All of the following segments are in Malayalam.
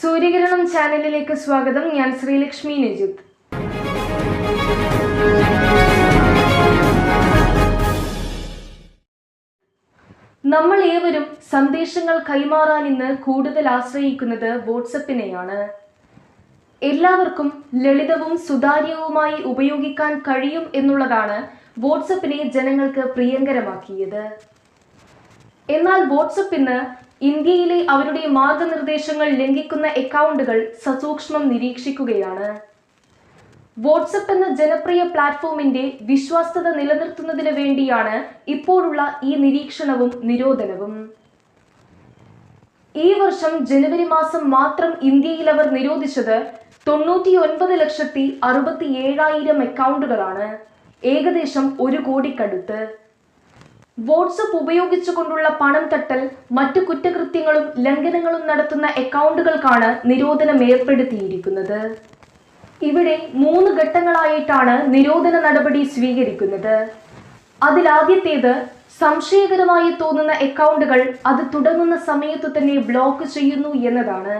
സൂര്യകിരണം ചാനലിലേക്ക് സ്വാഗതം. ഞാൻ ശ്രീലക്ഷ്മി നിജിത്ത് നമ്മൾ ഏവരും സന്ദേശങ്ങൾ കൈമാറാൻ ഇന്ന് കൂടുതൽ ആശ്രയിക്കുന്നത് വാട്സപ്പിനെയാണ്. എല്ലാവർക്കും ലളിതവും സുതാര്യവുമായി ഉപയോഗിക്കാൻ കഴിയും എന്നുള്ളതാണ് വാട്സപ്പിനെ ജനങ്ങൾക്ക് പ്രിയങ്കരമാക്കിയത്. എന്നാൽ വാട്സപ്പ് ഇന്ന് ഇന്ത്യയിലെ അവരുടെ മാർഗനിർദ്ദേശങ്ങൾ ലംഘിക്കുന്ന അക്കൗണ്ടുകൾ സസൂക്ഷ്മം നിരീക്ഷിക്കുകയാണ്. വാട്സപ്പ് എന്ന ജനപ്രിയ പ്ലാറ്റ്ഫോമിന്റെ വിശ്വാസ്യത നിലനിർത്തുന്നതിന് വേണ്ടിയാണ് ഇപ്പോഴുള്ള ഈ നിരീക്ഷണവും നിരോധനവും. ഈ വർഷം ജനുവരി മാസം മാത്രം ഇന്ത്യയിൽ അവർ നിരോധിച്ചത് തൊണ്ണൂറ്റി ഒൻപത് ലക്ഷത്തി അറുപത്തി ഏഴായിരം അക്കൗണ്ടുകളാണ്. ഏകദേശം ഒരു കോടിക്കടുത്ത്. വാട്സപ്പ് ഉപയോഗിച്ചുകൊണ്ടുള്ള പണം തട്ടൽ മറ്റു കുറ്റകൃത്യങ്ങളും ലംഘനങ്ങളും നടത്തുന്ന അക്കൗണ്ടുകൾക്കാണ് നിരോധനം ഏർപ്പെടുത്തിയിരിക്കുന്നത് ഇവിടെ മൂന്ന് ഘട്ടങ്ങളായിട്ടാണ് നിരോധന നടപടി സ്വീകരിക്കുന്നത്. അതിലാദ്യത്തേത് സംശയകരമായി തോന്നുന്ന അക്കൗണ്ടുകൾ അത് തുടങ്ങുന്ന സമയത്ത് തന്നെ ബ്ലോക്ക് ചെയ്യുന്നു എന്നതാണ്.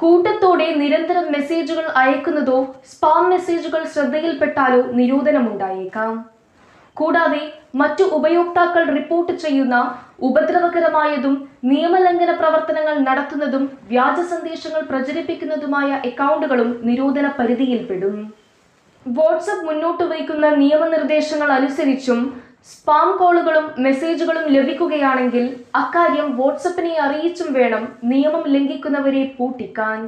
കൂട്ടത്തോടെ നിരന്തരം മെസ്സേജുകൾ അയക്കുന്നതോ സ്പാം മെസ്സേജുകൾ ശ്രദ്ധയിൽപ്പെട്ടാലോ നിരോധനമുണ്ടായേക്കാം. കൂടാതെ മറ്റു ഉപയോക്താക്കൾ റിപ്പോർട്ട് ചെയ്യുന്ന ഉപദ്രവകരമായതും നിയമലംഘന പ്രവർത്തനങ്ങൾ നടത്തുന്നതും വ്യാജ സന്ദേശങ്ങൾ പ്രചരിപ്പിക്കുന്നതുമായ അക്കൗണ്ടുകളും നിരോധന പരിധിയിൽപ്പെടും. വാട്സപ്പ് മുന്നോട്ട് വയ്ക്കുന്ന നിയമനിർദ്ദേശങ്ങൾ അനുസരിച്ചും സ്പാം കോളുകളും മെസ്സേജുകളും ലഭിക്കുകയാണെങ്കിൽ അക്കാര്യം വാട്സപ്പിനെ അറിയിച്ചും വേണം നിയമം ലംഘിക്കുന്നവരെ പൂട്ടിക്കാൻ.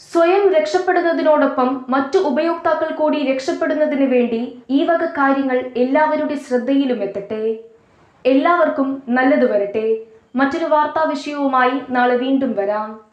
സ്വയം രക്ഷപ്പെടുന്നതിനോടൊപ്പം മറ്റു ഉപയോക്താക്കൾ കൂടി രക്ഷപ്പെടുന്നതിന് വേണ്ടി ഈ വക കാര്യങ്ങൾ എല്ലാവരുടെ ശ്രദ്ധയിലും എത്തട്ടെ. എല്ലാവർക്കും നല്ലത് വരട്ടെ. മറ്റൊരു വാർത്താ വിഷയവുമായി നാളെ വീണ്ടും വരാം.